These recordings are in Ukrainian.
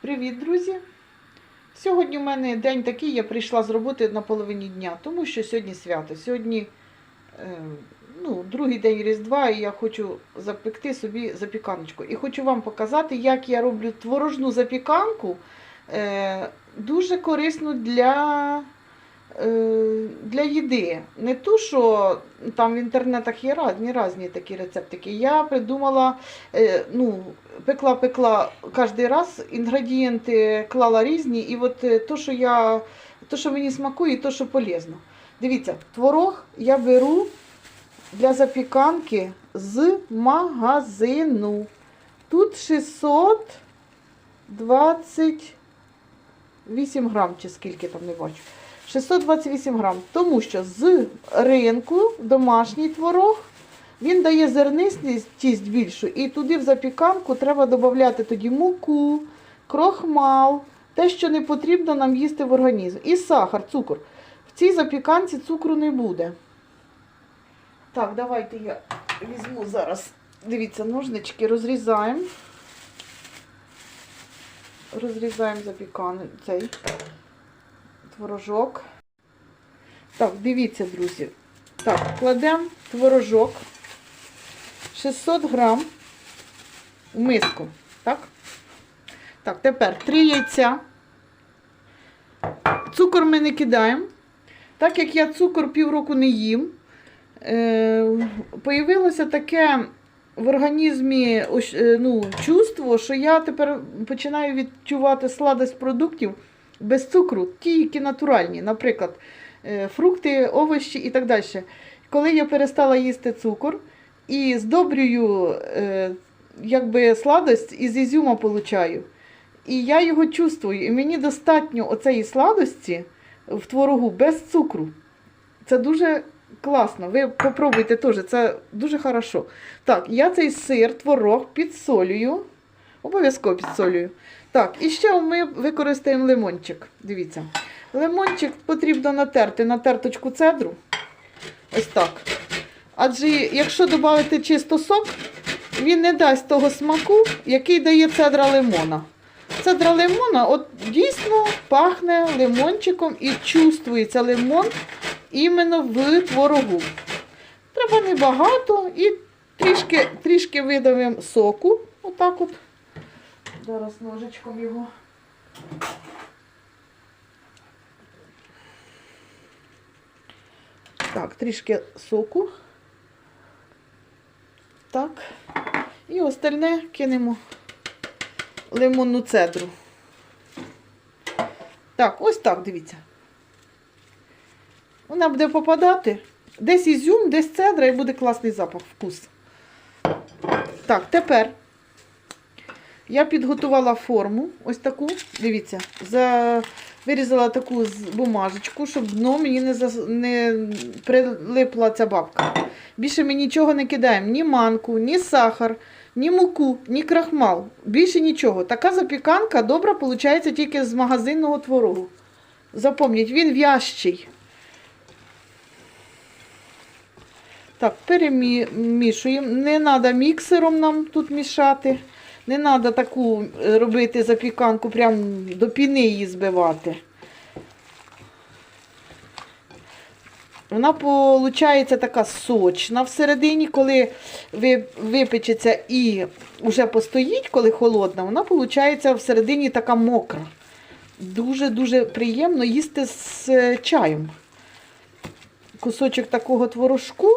Привіт, друзі! Сьогодні у мене день такий, я прийшла з роботи на половині дня, тому що сьогодні свято. Сьогодні е, ну, другий день Різдва, і я хочу запекти собі запіканочку. І хочу вам показати, як я роблю творожну запіканку, е, дуже корисну для, для їди. Не ту, що там в інтернетах є різні, різні такі рецептики. Я придумала, е, ну, пекла-пекла кожен раз, інгредієнти клала різні, і от е, то, що я, то, що мені смакує, і то, що полезно. Дивіться, творог я беру для запіканки з магазину. Тут 628 грам, чи скільки там не бачу. 628 грам, тому що з ринку домашній творог він дає зернистість більшу, і туди в запіканку треба додати тоді муку, крохмал, те, що не потрібно нам їсти в організм. І сахар, цукор. В цій запіканці цукру не буде. Так, давайте я візьму зараз. Дивіться, ножнички розрізаємо. Розрізаємо запікан цей творожок. Так, дивіться, друзі. Так, кладемо творожок 600 грам в миску. Так? Так, тепер 3 яйця. Цукор ми не кидаємо. Так як я цукор півроку не їм, е, появилося таке в організмі е, ну, чувство, що я тепер починаю відчувати сладость продуктів без цукру, ті, які натуральні, наприклад, е, фрукти, овочі і так далі. Коли я перестала їсти цукор і здобрюю е, якби сладость із ізюма получаю. І я його чувствую. І мені достатньо оцеї сладості в творогу без цукру. Це дуже класно. Ви попробуйте теж, це дуже хорошо. Так, я цей сир, творог підсолюю. Обов'язково підсолюю. Так, і ще ми використаємо лимончик. Дивіться. Лимончик потрібно натерти на терточку цедру. Ось так. Адже якщо додати чисто сок, він не дасть того смаку, який дає цедра лимона. Цедра лимона от дійсно пахне лимончиком і чувствується лимон іменно в творогу. Треба небагато і трішки, трішки видавимо соку. Отак от. Зараз ножичком його. Так, трішки соку. Так. І остальне кинемо лимонну цедру. Так, ось так, дивіться. Вона буде попадати. Десь ізюм, десь цедра і буде класний запах, вкус. Так, тепер я підготувала форму, ось таку, дивіться, за... вирізала таку бумажечку, щоб дно мені не, зас... не прилипла ця бабка. Більше ми нічого не кидаємо, ні манку, ні сахар, ні муку, ні крахмал. Більше нічого. Така запіканка добра виходить тільки з магазинного творогу. Запомніть, він в'ящий. Так, перемішуємо. Не треба міксером нам тут мішати. Не треба таку е, робити запіканку, прям до піни її збивати. Вона виходить така сочна всередині, коли випечеться і вже постоїть, коли холодна, вона виходить всередині така мокра. Дуже-дуже приємно їсти з е, чаєм. Кусочок такого творожку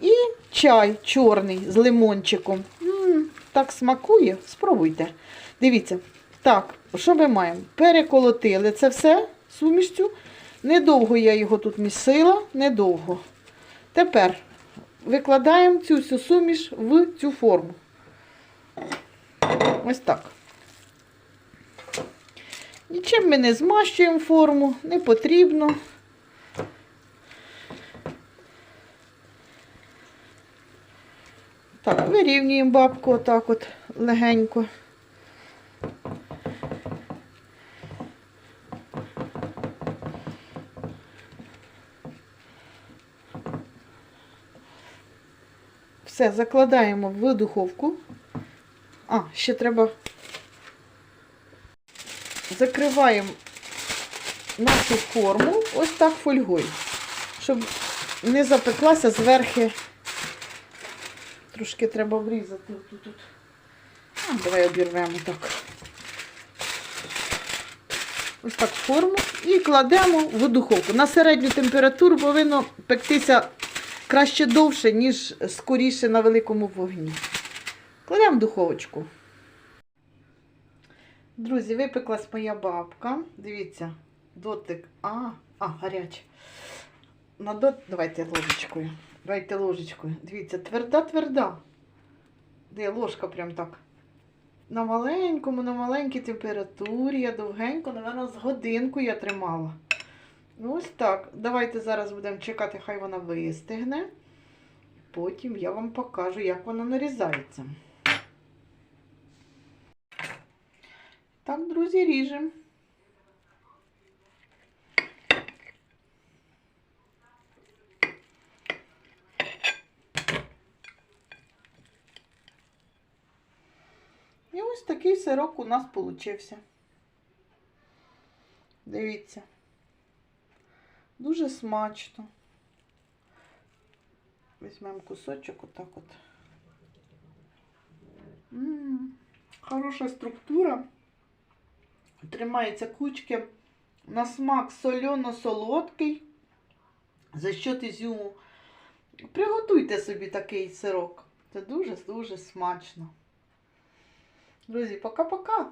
і чай чорний з лимончиком. Так смакує, спробуйте. Дивіться. Так, що ми маємо? Переколотили це все сумішцю. Недовго я його тут місила, недовго. Тепер викладаємо цю всю суміш в цю форму. Ось так. Нічим ми не змащуємо форму, не потрібно. Так, вирівнюємо бабку отак от легенько. Все, закладаємо в духовку. А, ще треба закриваємо нашу форму ось так фольгою, щоб не запеклася зверхи Трошки треба врізати тут. тут. Давай обірвемо так. Ось так форму і кладемо в духовку. На середню температуру повинно пектися краще довше, ніж скоріше на великому вогні. Кладемо в духовочку. Друзі, випеклась моя бабка. Дивіться, дотик. А, а, гаряче. На дот... Давайте ложечкою. Давайте ложечкою. Дивіться, тверда-тверда. Де ложка прям так. На маленькому, на маленькій температурі. Я довгенько, напевно, з годинку я тримала. Ось так. Давайте зараз будемо чекати, хай вона вистигне. Потім я вам покажу, як вона нарізається. Так, друзі, ріжемо. Ось такий сирок у нас получився. Дивіться. Дуже смачно. Візьмемо кусочок отак от. М, Хороша структура. Тримається кучки. На смак сольоно-солодкий. За счет ізюму. Приготуйте собі такий сирок. Це дуже-дуже смачно. Друзі, пока-пока!